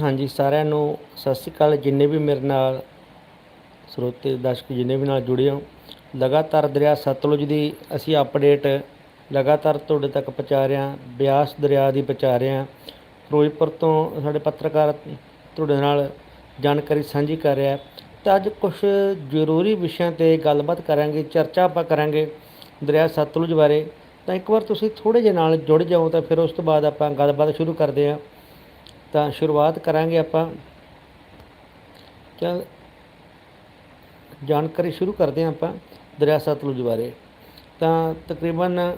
ਹਾਂਜੀ, ਸਾਰਿਆਂ ਨੂੰ ਸਤਿ ਸ਼੍ਰੀ ਅਕਾਲ। ਜਿੰਨੇ ਵੀ ਮੇਰੇ ਨਾਲ ਸਰੋਤੇ, ਦਰਸ਼ਕ ਜਿੰਨੇ ਵੀ ਨਾਲ ਜੁੜੇ ਹੋ, ਲਗਾਤਾਰ ਦਰਿਆ ਸਤਲੁਜ ਦੀ ਅਸੀਂ ਅਪਡੇਟ ਲਗਾਤਾਰ ਤੁਹਾਡੇ ਤੱਕ ਪਹੁੰਚਾ ਰਹੇ ਹਾਂ, ਬਿਆਸ ਦਰਿਆ ਦੀ ਪਹੁੰਚਾ ਰਹੇ ਹਾਂ। ਫਿਰੋਜ਼ਪੁਰ ਤੋਂ ਸਾਡੇ ਪੱਤਰਕਾਰ ਤੁਹਾਡੇ ਨਾਲ ਜਾਣਕਾਰੀ ਸਾਂਝੀ ਕਰ ਰਿਹਾ ਤਾਂ ਅੱਜ ਕੁਝ ਜ਼ਰੂਰੀ ਵਿਸ਼ਿਆਂ ਤੇ ਗੱਲਬਾਤ ਕਰਾਂਗੇ, ਚਰਚਾ ਆਪਾਂ ਕਰਾਂਗੇ ਦਰਿਆ ਸਤਲੁਜ ਬਾਰੇ। ਤਾਂ ਇੱਕ ਵਾਰ ਤੁਸੀਂ ਥੋੜੇ ਜਿਹਾ ਨਾਲ ਜੁੜ ਜਾਓ ਤਾਂ ਫਿਰ ਉਸ ਤੋਂ ਬਾਅਦ ਆਪਾਂ ਗੱਲਬਾਤ ਸ਼ੁਰੂ ਕਰਦੇ ਹਾਂ। ਤਾਂ ਸ਼ੁਰੂਆਤ ਕਰਾਂਗੇ ਆਪਾਂ। ਚੱਲ, ਜਾਣਕਾਰੀ ਸ਼ੁਰੂ ਕਰਦੇ ਹਾਂ ਆਪਾਂ ਦਰਿਆ ਸਤਲੁਜ ਬਾਰੇ। ਤਾਂ ਤਕਰੀਬਨ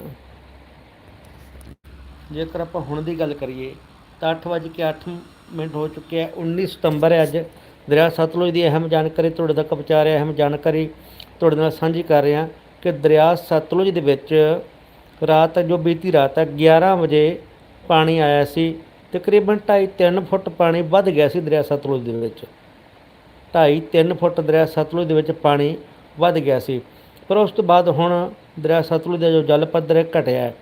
ਜੇਕਰ ਆਪਾਂ ਹੁਣ ਦੀ ਗੱਲ ਕਰੀਏ, ਤਾਂ 8:08 ਮਿੰਟ ਹੋ ਚੁੱਕੇ ਆ 19 ਸਤੰਬਰ ਹੈ ਅੱਜ। ਦਰਿਆ ਸਤਲੁਜ ਦੀ ਅਹਿਮ ਜਾਣਕਾਰੀ, ਤੁਹਾਡੇ ਤੱਕ ਪਹੁੰਚਾ ਰਿਹਾ, ਅਹਿਮ ਜਾਣਕਾਰੀ ਤੁਹਾਡੇ ਨਾਲ ਸਾਂਝੀ ਕਰ ਰਿਹਾ ਕਿ ਦਰਿਆ ਸਤਲੁਜ ਦੇ ਵਿੱਚ ਰਾਤ ਜੋ ਬੀਤੀ ਰਾਤ ਹੈ 11 ਵਜੇ ਪਾਣੀ ਆਇਆ ਸੀ। ਤਕਰੀਬਨ 2.5-3 ਫੁੱਟ ਪਾਣੀ ਵੱਧ ਗਿਆ ਸੀ ਦਰਿਆ ਸਤਲੁਜ ਦੇ ਵਿੱਚ। 2.5-3 ਫੁੱਟ ਦਰਿਆ ਸਤਲੁਜ ਦੇ ਵਿੱਚ ਪਾਣੀ ਵੱਧ ਗਿਆ ਸੀ। ਪਰ ਉਸ ਤੋਂ ਬਾਅਦ ਹੁਣ ਦਰਿਆ ਸਤਲੁਜ ਦਾ ਜੋ ਜਲ ਪੱਧਰ ਹੈ, ਘਟਿਆ ਹੈ।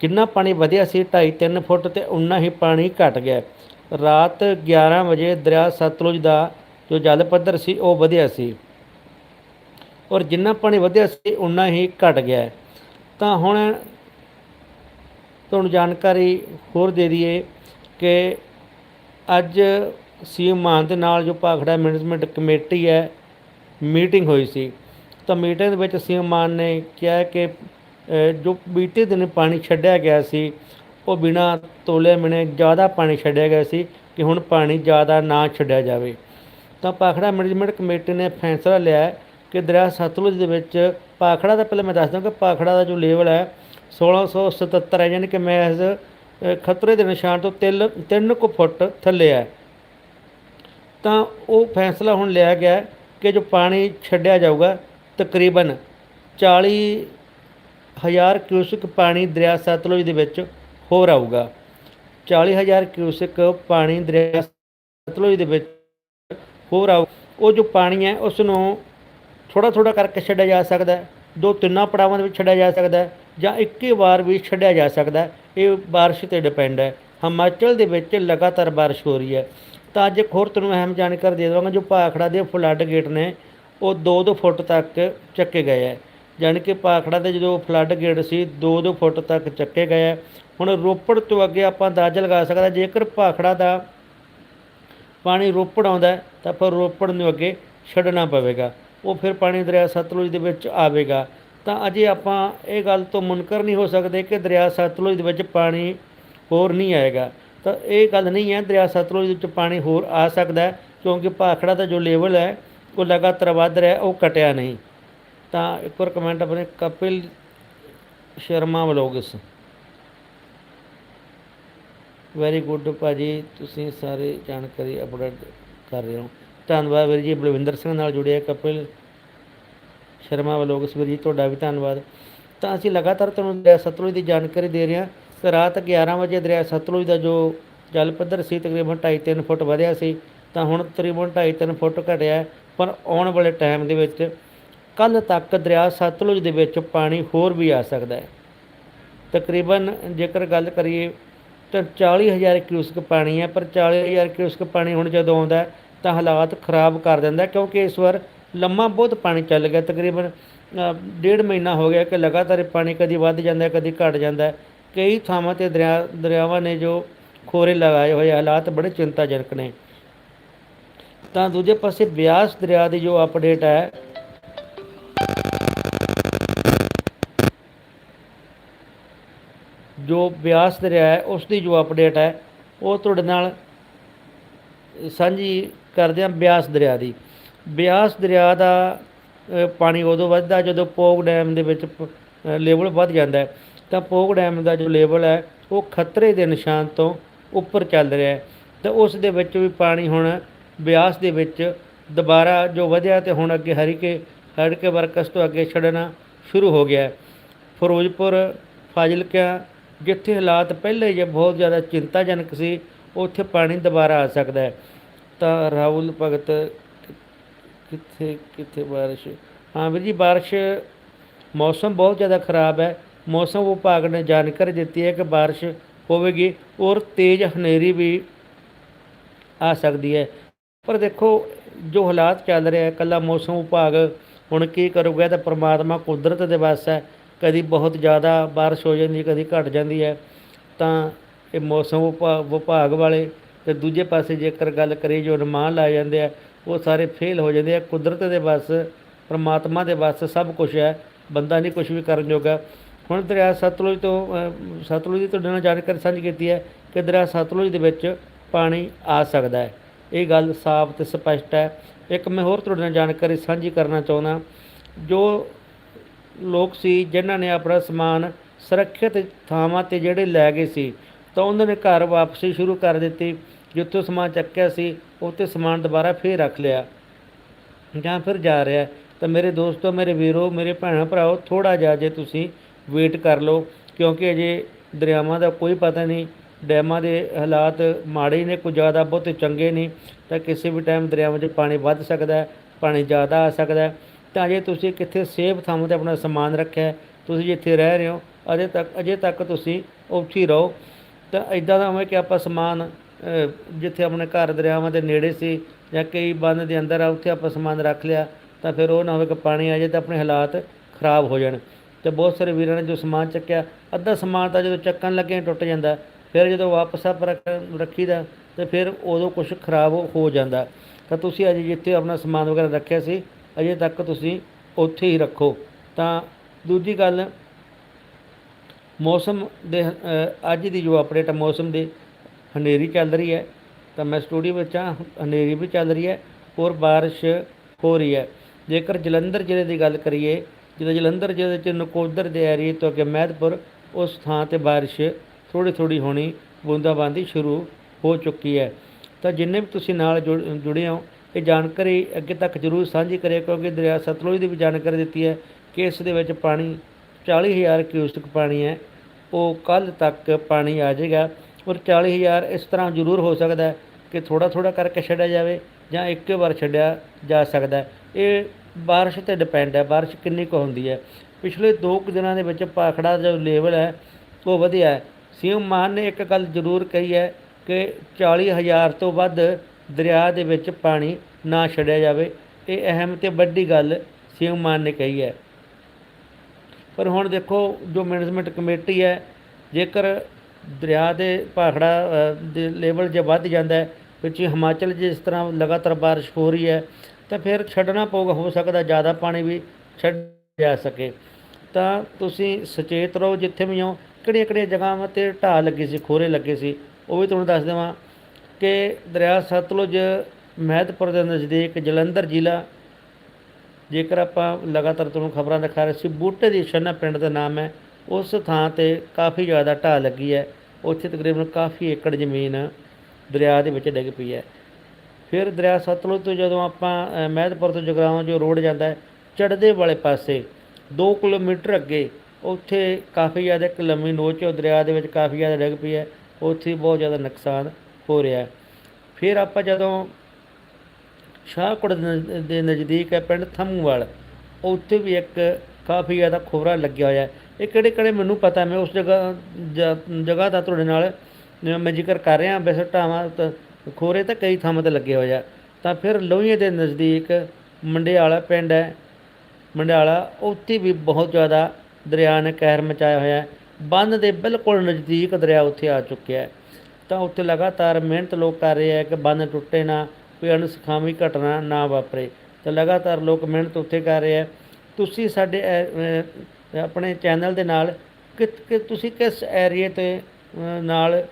ਕਿੰਨਾ ਪਾਣੀ ਵਧਿਆ ਸੀ? 2.5-3 ਫੁੱਟ ਤੇ ਉਨਾ ਹੀ ਪਾਣੀ ਘਟ ਗਿਆ। ਰਾਤ 11 ਵਜੇ ਦਰਿਆ ਸਤਲੁਜ ਦਾ ਜੋ ਜਲ ਪੱਧਰ ਸੀ, ਉਹ ਵਧਿਆ ਸੀ। ਔਰ ਜਿੰਨਾ ਪਾਣੀ ਵਧਿਆ ਸੀ ਉਨਾ ਹੀ ਘਟ ਗਿਆ ਤਾਂ ਹੁਣ ਤੁਹਾਨੂੰ ਜਾਣਕਾਰੀ ਹੋਰ ਦੇ ਦਈਏ ਕਿ ਅੱਜ ਸੀਐਮ ਮਾਨ ਦੇ ਨਾਲ ਜੋ ਭਾਖੜਾ ਮੈਨੇਜਮੈਂਟ ਕਮੇਟੀ ਹੈ, ਮੀਟਿੰਗ ਹੋਈ ਸੀ। ਤਾਂ ਮੀਟਿੰਗ ਦੇ ਵਿੱਚ ਸੀਐਮ ਮਾਨ ਨੇ ਕਿਹਾ ਕਿ ਜੋ ਬੀਤੇ ਦਿਨ ਪਾਣੀ ਛੱਡਿਆ ਗਿਆ ਸੀ, ਉਹ ਬਿਨਾ ਤੋਲੇ ਮਨੇ ਜ਼ਿਆਦਾ ਪਾਣੀ ਛੱਡਿਆ ਗਿਆ ਸੀ ਕਿ ਹੁਣ ਪਾਣੀ ਜ਼ਿਆਦਾ ਨਾ ਛੱਡਿਆ ਜਾਵੇ। ਤਾਂ ਪਾਖੜਾ ਮੈਨੇਜਮੈਂਟ ਕਮੇਟੀ ਨੇ ਫੈਸਲਾ ਲਿਆ ਕਿ ਦਰਿਆ ਸਤਲੁਜ ਦੇ ਵਿੱਚ ਪਾਖੜਾ ਦਾ, ਪਹਿਲਾਂ ਮੈਂ ਦੱਸ ਦਵਾਂ ਕਿ ਪਾਖੜਾ ਦਾ ਜੋ ਲੈਵਲ ਹੈ 1677 ਹੈ, ਯਾਨੀ ਕਿ ਮੈਂ ਇਸ ਖਤਰੇ ਦੇ ਨਿਸ਼ਾਨ ਤੋਂ ਤਿੰਨ ਤਿੰਨ ਕੁ ਫੁੱਟ ਥੱਲੇ ਹੈ। ਤਾਂ ਉਹ ਫੈਸਲਾ ਹੁਣ ਲਿਆ ਗਿਆ ਕਿ ਜੋ ਪਾਣੀ ਛੱਡਿਆ ਜਾਊਗਾ, ਤਕਰੀਬਨ 40 ਹਜ਼ਾਰ ਕਿਊਸਿਕ ਪਾਣੀ ਦਰਿਆ ਸਤਲੁਜ ਦੇ ਵਿੱਚ ਹੋਰ ਆਊਗਾ 40000 ਕਿਊਸਿਕ ਪਾਣੀ ਦਰਿਆ ਸਤਲੁਜ ਦੇ ਵਿੱਚ ਹੋਰ ਆਊ ਉਹ ਜੋ ਪਾਣੀ ਹੈ ਉਸ ਨੂੰ ਥੋੜਾ ਥੋੜਾ ਕਰਕੇ ਛੱਡਿਆ ਜਾ ਸਕਦਾ ਹੈ। ਦੋ ਤਿੰਨਾਂ ਪੜਾਵਾਂ ਦੇ ਵਿੱਚ ਛੱਡਿਆ ਜਾ ਸਕਦਾ ਹੈ। ਜਾਂ ਇੱਕ ਵਾਰ ਵੀ ਛੱਡਿਆ ਜਾ ਸਕਦਾ ਹੈ। ਇਹ ਬਾਰਿਸ਼ ਤੇ ਡਿਪੈਂਡ ਹੈ। ਹਿਮਾਚਲ ਦੇ ਵਿੱਚ ਲਗਾਤਾਰ ਬਾਰਿਸ਼ ਹੋ ਰਹੀ ਹੈ। ਤਾਂ ਅੱਜ ਇੱਕ ਹੋਰ ਤੁਹਾਨੂੰ ਅਹਿਮ ਜਾਣਕਾਰੀ ਦੇ ਦੇਵਾਂਗਾ, ਜੋ ਭਾਖੜਾ ਦੇ ਫਲੱਡ ਗੇਟ ਨੇ, ਉਹ 2-2 ਫੁੱਟ ਤੱਕ ਚੱਕੇ ਗਏ ਹੈ। ਯਾਨੀ ਕਿ ਭਾਖੜਾ ਦੇ ਜਦੋਂ ਫਲੱਡ ਗੇਟ ਸੀ 2-2 ਫੁੱਟ ਤੱਕ ਚੱਕੇ ਗਏ ਹੈ। ਹੁਣ ਰੋਪੜ ਤੋਂ ਅੱਗੇ ਆਪਾਂ ਅੰਦਾਜ਼ਾ ਲਗਾ ਸਕਦਾ ਜੇਕਰ ਭਾਖੜਾ ਦਾ ਪਾਣੀ ਰੋਪੜ ਆਉਂਦਾ ਤਾਂ ਫਿਰ ਰੋਪੜ ਨੂੰ ਅੱਗੇ ਛੱਡਣਾ ਪਵੇਗਾ। ਉਹ ਫਿਰ ਪਾਣੀ ਦਰਿਆ ਸਤਲੁਜ ਦੇ ਵਿੱਚ ਆਵੇਗਾ। ਤਾਂ ਅਜੇ ਆਪਾਂ ਇਹ ਗੱਲ ਤੋਂ ਮੁਨਕਰ ਨਹੀਂ ਹੋ ਸਕਦੇ ਕਿ ਦਰਿਆ ਸਤਲੁਜ ਦੇ ਵਿੱਚ ਪਾਣੀ ਹੋਰ ਨਹੀਂ ਆਏਗਾ। ਤਾਂ ਇਹ ਗੱਲ ਨਹੀਂ ਹੈ, ਦਰਿਆ ਸਤਲੁਜ ਦੇ ਵਿੱਚ ਪਾਣੀ ਹੋਰ ਆ ਸਕਦਾ ਕਿਉਂਕਿ ਭਾਖੜਾ ਦਾ ਜੋ ਲੈਵਲ ਹੈ, ਉਹ ਲਗਾਤਾਰ ਵੱਧ ਰਿਹਾ, ਉਹ ਘਟਿਆ ਨਹੀਂ। ਤਾਂ ਇੱਕ ਵਾਰ ਕਮੈਂਟ ਆਪਣੇ Kapil Sharma vlogs very good ਭਾਜੀ, ਤੁਸੀਂ ਸਾਰੇ ਜਾਣਕਾਰੀ ਅਪਡੇਟ ਕਰ ਰਹੇ ਹੋ। ਧੰਨਵਾਦ ਵੀਰ ਜੀ, ਬਲਵਿੰਦਰ ਸਿੰਘ ਨਾਲ ਜੁੜਿਆ ਕਪਿਲ। ਸ਼ਰਮਾ ਵਲੋਗਸ ਵੀਰ ਜੀ ਤੁਹਾਡਾ ਵੀ ਧੰਨਵਾਦ। ਤਾਂ ਅਸੀਂ ਲਗਾਤਾਰ ਤੁਹਾਨੂੰ ਦਰਿਆ ਸਤਲੁਜ ਦੀ ਜਾਣਕਾਰੀ ਦੇ ਰਹੇ ਹਾਂ। ਤੇ ਰਾਤ 11 ਵਜੇ ਦਰਿਆ ਸਤਲੁਜ ਦਾ ਜੋ ਜਲ ਪੱਧਰ ਸੀ, ਤਕਰੀਬਨ 2.5-3 ਫੁੱਟ ਵਧਿਆ ਸੀ, ਤਾਂ ਹੁਣ ਤਕਰੀਬਨ 2.5-3 ਫੁੱਟ ਘਟਿਆ ਪਰ ਆਉਣ ਵਾਲੇ ਟਾਈਮ ਦੇ ਵਿੱਚ ਕੱਲ ਤੱਕ ਦਰਿਆ ਸਤਲੁਜ ਦੇ ਵਿੱਚ ਪਾਣੀ ਹੋਰ ਵੀ ਆ ਸਕਦਾ ਹੈ। ਤਕਰੀਬਨ ਜੇਕਰ ਗੱਲ ਕਰੀਏ ਤਾਂ 40000 ਕਿਊਸਕ ਪਾਣੀ ਹੈ, ਪਰ 40000 ਕਿਊਸਕ ਪਾਣੀ ਹੁਣ ਜਦੋਂ ਆਉਂਦਾ ਤਾਂ ਹਾਲਾਤ ਖਰਾਬ ਕਰ ਦਿੰਦਾ ਕਿਉਂਕਿ ਇਸ ਵਾਰ ਲੰਮਾ ਬਹੁਤ ਪਾਣੀ ਚੱਲ ਗਿਆ, ਤਕਰੀਬਨ ਡੇਢ ਮਹੀਨਾ ਹੋ ਗਿਆ ਕਿ ਲਗਾਤਾਰ ਪਾਣੀ ਕਦੀ ਵੱਧ ਜਾਂਦਾ ਕਦੀ ਘਟ ਜਾਂਦਾ ਕਈ ਥਾਵਾਂ ਤੇ ਦਰਿਆ, ਦਰਿਆਵਾਂ ਨੇ ਜੋ ਖੋਰੇ ਲਗਾਏ ਹੋਏ ਹਾਲਾਤ ਬੜੇ ਚਿੰਤਾਜਨਕ ਨੇ। ਤਾਂ ਦੂਜੇ ਪਾਸੇ ਬਿਆਸ ਦਰਿਆ ਦੀ ਜੋ ਅਪਡੇਟ ਹੈ, ਜੋ ਬਿਆਸ ਦਰਿਆ ਹੈ, ਉਸ ਦੀ ਜੋ ਅਪਡੇਟ ਹੈ, ਉਹ ਤੁਹਾਡੇ ਨਾਲ ਸਾਂਝੀ ਕਰਦੇ ਹਾਂ ਬਿਆਸ ਦਰਿਆ ਦੀ। ਬਿਆਸ ਦਰਿਆ ਦਾ ਪਾਣੀ ਉਦੋਂ ਵੱਧਦਾ ਜਦੋਂ ਪੋਗ ਡੈਮ ਦੇ ਵਿੱਚ ਲੈਵਲ ਵੱਧ ਜਾਂਦਾ ਹੈ। ਤਾਂ ਪੋਗ ਡੈਮ ਦਾ ਜੋ ਲੈਵਲ ਹੈ, ਉਹ ਖਤਰੇ ਦੇ ਨਿਸ਼ਾਨ ਤੋਂ ਉੱਪਰ ਚੱਲ ਰਿਹਾ ਹੈ। ਤਾਂ ਉਸ ਦੇ ਵਿੱਚ ਵੀ ਪਾਣੀ ਹੁਣ ਬਿਆਸ ਦੇ ਵਿੱਚ ਦੁਬਾਰਾ ਜੋ ਵਧਿਆ ਤੇ ਹੁਣ ਅੱਗੇ ਹਰੀਕੇ ਹੜਕੇ ਵਰਕਸ ਤੋਂ ਅੱਗੇ ਛੱਡਣਾ ਸ਼ੁਰੂ ਹੋ ਗਿਆ ਫਿਰੋਜ਼ਪੁਰ, ਫਾਜ਼ਿਲਕਾ, ਜਿੱਥੇ ਹਾਲਾਤ ਪਹਿਲੇ ਜੇ ਬਹੁਤ ਜ਼ਿਆਦਾ ਚਿੰਤਾਜਨਕ ਸੀ, ਉੱਥੇ ਪਾਣੀ ਦੁਬਾਰਾ ਆ ਸਕਦਾ ਹੈ। ਤਾਂ ਰਾਹੁਲ ਭਗਤ ਕਿੱਥੇ ਕਿੱਥੇ ਬਾਰਿਸ਼? ਹਾਂ ਵੀਰ ਜੀ, ਬਾਰਿਸ਼ ਮੌਸਮ ਬਹੁਤ ਜ਼ਿਆਦਾ ਖਰਾਬ ਹੈ। ਮੌਸਮ ਵਿਭਾਗ ਨੇ ਜਾਣਕਾਰੀ ਦਿੱਤੀ ਹੈ ਕਿ ਬਾਰਿਸ਼ ਹੋਵੇਗੀ ਔਰ ਤੇਜ਼ ਹਨੇਰੀ ਵੀ ਆ ਸਕਦੀ ਹੈ। ਪਰ ਦੇਖੋ, ਜੋ ਹਾਲਾਤ ਚੱਲ ਰਿਹਾ ਹੈ ਕੱਲਾ ਮੌਸਮ ਵਿਭਾਗ ਹੁਣ ਕੀ ਕਰੂਗਾ? ਤਾਂ ਪ੍ਰਮਾਤਮਾ ਕੁਦਰਤ ਦੇ ਵੱਸ ਹੈ। ਕਦੀ ਬਹੁਤ ਜ਼ਿਆਦਾ ਬਾਰਿਸ਼ ਹੋ ਜਾਂਦੀ ਕਦੀ ਘਟ ਜਾਂਦੀ ਹੈ। ਤਾਂ ਇਹ ਮੌਸਮ ਵਿਭਾ- ਵਿਭਾਗ ਵਾਲੇ ਤੇ ਦੂਜੇ ਪਾਸੇ ਜੇਕਰ ਗੱਲ ਕਰੀਏ, ਜੋ ਅਨੁਮਾਨ ਲਾਏ ਜਾਂਦੇ ਆ ਉਹ ਸਾਰੇ ਫੇਲ ਹੋ ਜਾਂਦੇ ਆ। ਕੁਦਰਤ ਦੇ ਵੱਸ, ਪਰਮਾਤਮਾ ਦੇ ਵੱਸ ਸਭ ਕੁਝ ਹੈ। ਬੰਦਾ ਨਹੀਂ ਕੁਝ ਵੀ ਕਰਨ ਜੋਗਾ। ਹੁਣ ਦਰਿਆ ਸਤਲੁਜ ਤੋਂ ਸਤਲੁਜ ਦੀ ਤੁਹਾਡੇ ਨਾਲ ਜਾਣਕਾਰੀ ਸਾਂਝੀ ਕੀਤੀ ਹੈ ਕਿ ਦਰਿਆ ਸਤਲੁਜ ਦੇ ਵਿੱਚ ਪਾਣੀ ਆ ਸਕਦਾ ਹੈ। ਇਹ ਗੱਲ ਸਾਫ਼ ਤੇ ਸਪਸ਼ਟ ਹੈ। ਇੱਕ ਮੈਂ ਹੋਰ ਤੁਹਾਡੇ ਨਾਲ ਜਾਣਕਾਰੀ ਸਾਂਝੀ ਕਰਨਾ ਚਾਹੁੰਦਾ। ਜੋ ਲੋਕ ਸੀ, ਜਿਨ੍ਹਾਂ ਨੇ ਆਪਣਾ ਸਮਾਨ ਸੁਰੱਖਿਅਤ ਥਾਵਾਂ ਤੇ ਜਿਹੜੇ ਲੈ ਗਏ ਸੀ, ਤਾਂ ਉਹਨਾਂ ਨੇ ਘਰ ਵਾਪਸੀ ਸ਼ੁਰੂ ਕਰ ਦਿੱਤੀ। ਜਿੱਥੋਂ ਸਮਾਨ ਚੱਕਿਆ ਸੀ, ਉੱਥੇ ਸਮਾਨ ਦੁਬਾਰਾ ਫੇਰ ਰੱਖ ਲਿਆ। ਜਾਂ ਫਿਰ ਜਾ ਰਿਹਾ, ਤਾਂ ਮੇਰੇ ਦੋਸਤੋ, ਮੇਰੇ ਵੀਰੋ, ਮੇਰੇ ਭੈਣਾਂ, ਭਰਾਓ ਥੋੜਾ ਜਿਹਾ ਜੇ ਤੁਸੀਂ ਵੇਟ ਕਰ ਲਓ, ਕਿਉਂਕਿ ਅਜੇ ਦਰਿਆਵਾਂ ਦਾ ਕੋਈ ਪਤਾ ਨਹੀਂ, ਡੈਮਾਂ ਦੇ ਹਾਲਾਤ ਮਾੜੇ ਨੇ, ਕੋਈ ਜ਼ਿਆਦਾ ਬਹੁਤੇ ਚੰਗੇ ਨਹੀਂ ਤਾਂ ਕਿਸੇ ਵੀ ਟਾਈਮ ਦਰਿਆਵਾਂ 'ਚ ਪਾਣੀ ਵੱਧ ਸਕਦਾ ਪਾਣੀ ਜ਼ਿਆਦਾ ਆ ਸਕਦਾ ਤਾਂ ਜੇ ਤੁਸੀਂ ਕਿੱਥੇ ਸੇਫ ਥਾਂ ਤੇ ਆਪਣਾ ਸਮਾਨ ਰੱਖਿਆ ਤੁਸੀਂ ਜਿੱਥੇ ਰਹਿ ਰਹੇ ਹੋ, ਅਜੇ ਤੱਕ ਅਜੇ ਤੱਕ ਤੁਸੀਂ ਉੱਥੇ ਹੀ ਰਹੋ। ਤਾਂ ਇਦਾਂ ਦਾ ਹੋਵੇ ਕਿ ਆਪਾਂ ਸਮਾਨ ਜਿੱਥੇ ਆਪਣੇ ਘਰ ਦਰਿਆਵਾਂ ਦੇ ਨੇੜੇ ਸੀ ਜਾਂ ਕਈ ਬੰਦ ਦੇ ਅੰਦਰ ਆ, ਉੱਥੇ ਆਪਾਂ ਸਮਾਨ ਰੱਖ ਲਿਆ, ਤਾਂ ਫਿਰ ਉਹ ਨਾ ਹੋਵੇ ਕਿ ਪਾਣੀ ਆ ਜਾਏ ਤਾਂ ਆਪਣੇ ਹਾਲਾਤ ਖਰਾਬ ਹੋ ਜਾਣ। ਤੇ ਬਹੁਤ ਸਾਰੇ ਵੀਰਾਂ ਨੇ ਜੋ ਸਮਾਨ ਚੱਕਿਆ, ਅੱਧਾ ਸਮਾਨ ਤਾਂ ਜਦੋਂ ਚੱਕਣ ਲੱਗੇ ਟੁੱਟ ਜਾਂਦਾ, ਫਿਰ ਜਦੋਂ ਵਾਪਸ ਆਪ ਰੱਖ ਰੱਖੀਦਾ, ਤੇ ਫਿਰ ਉਦੋਂ ਕੁਝ ਖਰਾਬ ਹੋ ਜਾਂਦਾ। ਤਾਂ ਤੁਸੀਂ ਅਜੇ ਜਿੱਥੇ ਆਪਣਾ ਸਮਾਨ ਵਗੈਰਾ ਰੱਖਿਆ ਸੀ, ਅਜੇ ਤੱਕ ਤੁਸੀਂ ਉੱਥੇ ਹੀ ਰੱਖੋ। ਤਾਂ ਦੂਜੀ ਗੱਲ, ਮੌਸਮ ਦੇ ਅੱਜ ਦੀ ਜੋ ਅਪਡੇਟ ਹੈ ਮੌਸਮ ਦੀ ਹਨੇਰੀ ਚੱਲ ਰਹੀ ਹੈ, ਤਾਂ ਮੈਂ ਸਟੂਡੀਓ ਵਿੱਚ ਹਾਂ, ਹਨੇਰੀ ਵੀ ਚੱਲ ਰਹੀ ਹੈ ਔਰ ਬਾਰਿਸ਼ ਹੋ ਰਹੀ ਹੈ। ਜੇਕਰ ਜਲੰਧਰ ਜ਼ਿਲ੍ਹੇ ਦੀ ਗੱਲ ਕਰੀਏ, ਜਦੋਂ ਜਲੰਧਰ ਜ਼ਿਲ੍ਹੇ ਚ ਨਕੋਦਰ ਦੇ ਏਰੀਏ ਤੋਂ ਅੱਗੇ ਮਹਿਦਪੁਰ, ਉਸ ਥਾਂ ਤੇ ਬਾਰਿਸ਼ ਥੋੜੀ ਥੋੜੀ ਹੋਣੀ ਬੂੰਦਾਬਾਂਦੀ ਸ਼ੁਰੂ ਹੋ ਚੁੱਕੀ ਹੈ। ਤਾਂ ਜਿੰਨੇ ਵੀ ਤੁਸੀਂ ਨਾਲ ਜੁੜ- ਜੁੜੇ ਹੋ, ਇਹ ਜਾਣਕਾਰੀ ਅੱਗੇ ਤੱਕ ਜ਼ਰੂਰ ਸਾਂਝੀ ਕਰਿਆ ਕਿਉਂਕਿ ਦਰਿਆ ਸਤਲੁਜ ਦੀ ਵੀ ਜਾਣਕਾਰੀ ਦਿੱਤੀ ਹੈ ਕਿ ਇਸ ਦੇ ਵਿੱਚ ਪਾਣੀ 40000 ਕਿਊਸਕ ਪਾਣੀ ਹੈ। ਉਹ ਕੱਲ ਤੱਕ ਪਾਣੀ ਆ ਜਾਏਗਾ। ਔਰ 40000 ਇਸ ਤਰ੍ਹਾਂ ਜ਼ਰੂਰ ਹੋ ਸਕਦਾ ਕਿ ਥੋੜਾ ਥੋੜਾ ਕਰਕੇ ਛੱਡਿਆ ਜਾਵੇ ਜਾਂ ਇੱਕੇ ਵਾਰ ਛੱਡਿਆ ਜਾ ਸਕਦਾ ਇਹ ਬਾਰਿਸ਼ ਤੇ ਡਿਪੈਂਡ ਹੈ, ਬਾਰਿਸ਼ ਕਿੰਨੀ ਕੁ ਹੁੰਦੀ ਹੈ। ਪਿਛਲੇ 2 ਕੁ ਦਿਨਾਂ ਦੇ ਵਿੱਚ ਪਾਖੜਾ ਜੋ ਲੈਵਲ ਹੈ, ਉਹ ਵਧਿਆ ਹੈ। ਸੀਐਮ ਮਾਨ ਨੇ ਇੱਕ ਗੱਲ ਜ਼ਰੂਰ ਕਹੀ ਹੈ ਕਿ 40000 ਤੋਂ ਵੱਧ ਦਰਿਆ ਦੇ ਵਿੱਚ ਪਾਣੀ ਨਾ ਛੱਡਿਆ ਜਾਵੇ। ਇਹ ਅਹਿਮ ਤੇ ਵੱਡੀ ਗੱਲ ਸੀਐਮ ਮਾਨ ਨੇ ਕਹੀ ਹੈ। ਪਰ ਹੁਣ ਦੇਖੋ, ਜੋ ਮੈਨੇਜਮੈਂਟ ਕਮੇਟੀ ਹੈ, ਜੇਕਰ ਦਰਿਆ ਦੇ ਭਾਖੜਾ ਦੇ ਲੈਵਲ ਜੇ ਵੱਧ ਜਾਂਦਾ ਵਿੱਚ ਹਿਮਾਚਲ ਜਿਸ ਤਰ੍ਹਾਂ ਲਗਾਤਾਰ ਬਾਰਿਸ਼ ਹੋ ਰਹੀ ਹੈ, ਤਾਂ ਫਿਰ ਛੱਡਣਾ ਪਊਗਾ, ਹੋ ਸਕਦਾ ਜ਼ਿਆਦਾ ਪਾਣੀ ਵੀ ਛੱਡ ਜਾ ਸਕੇ। ਤਾਂ ਤੁਸੀਂ ਸੁਚੇਤ ਰਹੋ ਜਿੱਥੇ ਵੀ ਹੋ ਕਿਹੜੀਆਂ ਕਿਹੜੀਆਂ ਜਗ੍ਹਾਵਾਂ ਤੇ ਢਾਹ ਲੱਗੇ ਸੀ, ਖੋਰੇ ਲੱਗੇ ਸੀ, ਉਹ ਵੀ ਤੁਹਾਨੂੰ ਦੱਸ ਦੇਵਾਂ ਕਿ ਦਰਿਆ ਸਤਲੁਜ ਮਹਿਦਪੁਰ ਦੇ ਨਜ਼ਦੀਕ ਜਲੰਧਰ ਜ਼ਿਲ੍ਹਾ, ਜੇਕਰ ਆਪਾਂ ਲਗਾਤਾਰ ਤੁਹਾਨੂੰ ਖਬਰਾਂ ਦਿਖਾ ਰਹੇ ਸੀ, ਬੂਟੇ ਦੀ ਛੰਨਾ ਪਿੰਡ ਦਾ ਨਾਮ ਹੈ, ਉਸ ਥਾਂ ਤੇ ਕਾਫੀ ਜ਼ਿਆਦਾ ਢਾਹ ਲੱਗੀ ਹੈ। ਉੱਥੇ ਤਕਰੀਬਨ ਕਾਫੀ ਏਕੜ ਜ਼ਮੀਨ ਦਰਿਆ ਦੇ ਵਿੱਚ ਡਿੱਗ ਪਈ ਹੈ। ਫਿਰ ਦਰਿਆ ਸਤਲੁਜ ਤੋਂ ਜਦੋਂ ਆਪਾਂ ਮਹਿਦਪੁਰ ਤੋਂ ਜਗਰਾਉਂ ਜੋ ਰੋਡ ਜਾਂਦਾ ਹੈ, ਚੜ੍ਹਦੇ ਵਾਲੇ ਪਾਸੇ 2 ਕਿਲੋਮੀਟਰ ਅੱਗੇ ਉੱਥੇ ਕਾਫੀ ਜ਼ਿਆਦਾ ਇੱਕ ਲੰਮੀ ਨੋਚ ਉਹ ਦਰਿਆ ਦੇ ਵਿੱਚ ਕਾਫੀ ਜ਼ਿਆਦਾ ਡਿੱਗ ਪਈ ਹੈ, ਉੱਥੇ ਬਹੁਤ ਜ਼ਿਆਦਾ ਨੁਕਸਾਨ ਹੋ ਰਿਹਾ ਹੈ। ਫਿਰ ਆਪਾਂ ਜਦੋਂ ਸ਼ਾਹਕੋਟ ਦੇ ਦੇ ਨਜ਼ਦੀਕ ਹੈ, ਪਿੰਡ ਥੰਮੂਵਾਲ, ਉੱਥੇ ਵੀ ਇੱਕ ਕਾਫੀ ਜ਼ਿਆਦਾ ਖੋਰਾ ਲੱਗਿਆ ਹੋਇਆ ਹੈ। ਇਹ ਕਿਹੜੇ ਕਿਹੜੇ ਮੈਨੂੰ ਪਤਾ, ਮੈਂ ਉਸ ਜਗ੍ਹਾ, ਜ- ਜਗ੍ਹਾ ਦਾ ਤੁਹਾਡੇ ਨਾਲ ਮੈਂ ਜ਼ਿਕਰ ਕਰ ਰਿਹਾ, ਵੈਸੇ ਢਾਵਾਂ ਖੋਰੇ ਤਾਂ ਕਈ ਥਾਵਾਂ ਤੇ ਲੱਗੇ ਹੋਏ ਆ। ਤਾਂ ਫਿਰ ਲੋਹੀਏ ਦੇ ਨਜ਼ਦੀਕ ਮੰਡਿਆਲਾ ਪਿੰਡ ਹੈ। ਮੰਡਿਆਲਾ, ਉੱਥੇ ਵੀ ਬਹੁਤ ਜ਼ਿਆਦਾ ਦਰਿਆ ਨੇ ਕਹਿਰ ਮਚਾਇਆ ਹੋਇਆ ਹੈ। ਬੰਨ ਦੇ ਬਿਲਕੁਲ ਨਜ਼ਦੀਕ ਦਰਿਆ ਉੱਥੇ ਆ ਚੁੱਕਿਆ ਹੈ। ਤਾਂ ਉੱਥੇ ਲਗਾਤਾਰ ਮਿਹਨਤ ਲੋਕ ਕਰ ਰਹੇ ਹੈ ਕਿ ਬੰਨ ਟੁੱਟੇ ਨਾ, ਕੋਈ ਅਣਸੁਖਾਵੀ ਘਟਨਾ ਨਾ ਵਾਪਰੇ। ਤਾਂ ਲਗਾਤਾਰ ਲੋਕ ਮਿਹਨਤ ਉੱਥੇ ਕਰ ਰਹੇ ਹੈ। ਤੁਸੀਂ ਸਾਡੇ ਆਪਣੇ ਚੈਨਲ ਦੇ ਨਾਲ ਕਿ ਤੁਸੀਂ ਕਿਸ ਏਰੀਏ ਤੇ ਨਾਲ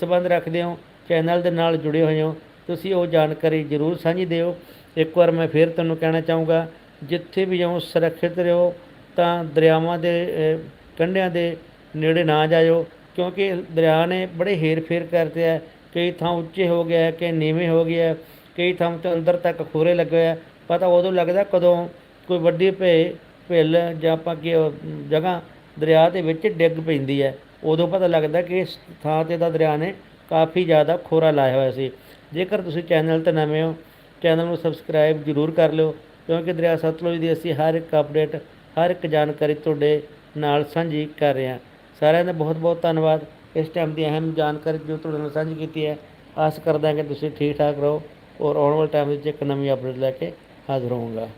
ਸੰਬੰਧ ਰੱਖਦੇ ਹੋ, ਚੈਨਲ ਦੇ ਨਾਲ ਜੁੜੇ ਹੋਏ ਹੋ, ਤੁਸੀਂ ਉਹ ਜਾਣਕਾਰੀ ਜ਼ਰੂਰ ਸਾਂਝੀ ਦਿਓ। ਇੱਕ ਵਾਰ ਮੈਂ ਫਿਰ ਤੁਹਾਨੂੰ ਕਹਿਣਾ ਚਾਹੂੰਗਾ, ਜਿੱਥੇ ਵੀ ਜਾਓ, ਸੁਰੱਖਿਅਤ ਰਹੋ, ਤਾਂ ਦਰਿਆਵਾਂ ਦੇ ਕੰਢਿਆਂ ਦੇ ਨੇੜੇ ਨਾ ਜਾਇਓ, ਕਿਉਂਕਿ ਦਰਿਆ ਨੇ ਬੜੇ ਹੇਰ-ਫੇਰ ਕਰਦੇ ਆ। ਕਈ ਥਾਂ ਉੱਚੇ ਹੋ ਗਿਆ ਕਿ ਨੀਵੇਂ ਹੋ ਗਿਆ ਕਈ ਥਾਂ ਤੋਂ ਅੰਦਰ ਤੱਕ ਖੋਰੇ ਲੱਗੇ ਹੋਏ ਆ। ਪਤਾ ਉਦੋਂ ਲੱਗਦਾ ਕਦੋਂ ਕੋਈ ਵੱਡੀ ਭੇ ਭਿੱਲ ਜਾਂ ਆਪਾਂ ਕਿ ਜਗ੍ਹਾ ਦਰਿਆ ਦੇ ਵਿੱਚ ਡਿੱਗ ਪੈਂਦੀ ਹੈ। ਉਦੋਂ ਪਤਾ ਲੱਗਦਾ ਕਿ ਇਸ ਥਾਂ ਤੇ ਦਾ ਦਰਿਆ ਨੇ ਕਾਫੀ ਜ਼ਿਆਦਾ ਖੋਰਾ ਲਾਇਆ ਹੋਇਆ ਸੀ। ਜੇਕਰ ਤੁਸੀਂ ਚੈਨਲ ਤੇ ਨਵੇਂ ਹੋ, ਚੈਨਲ ਨੂੰ ਸਬਸਕ੍ਰਾਈਬ ਜ਼ਰੂਰ ਕਰ ਲਿਓ, ਕਿਉਂਕਿ ਦਰਿਆ ਸਤਲੁਜ ਦੀ ਅਸੀਂ ਹਰ ਇੱਕ ਅਪਡੇਟ, ਹਰ ਇੱਕ ਜਾਣਕਾਰੀ ਤੁਹਾਡੇ ਨਾਲ ਸਾਂਝੀ ਕਰ ਰਹੇ ਹਾਂ। ਸਾਰਿਆਂ ਦਾ ਬਹੁਤ ਬਹੁਤ ਧੰਨਵਾਦ। ਇਸ ਟਾਈਮ ਦੀ ਅਹਿਮ ਜਾਣਕਾਰੀ ਜੋ ਤੁਹਾਡੇ ਨਾਲ ਸਾਂਝੀ ਕੀਤੀ ਹੈ, ਆਸ ਕਰਦਾ ਕਿ ਤੁਸੀਂ ਠੀਕ ਠਾਕ ਰਹੋ ਔਰ ਆਉਣ ਵਾਲੇ ਟਾਈਮ ਵਿੱਚ ਇੱਕ ਨਵੀਂ ਅਪਡੇਟ ਲੈ ਕੇ ਹਾਜ਼ਰ ਹੋਵਾਂਗਾ।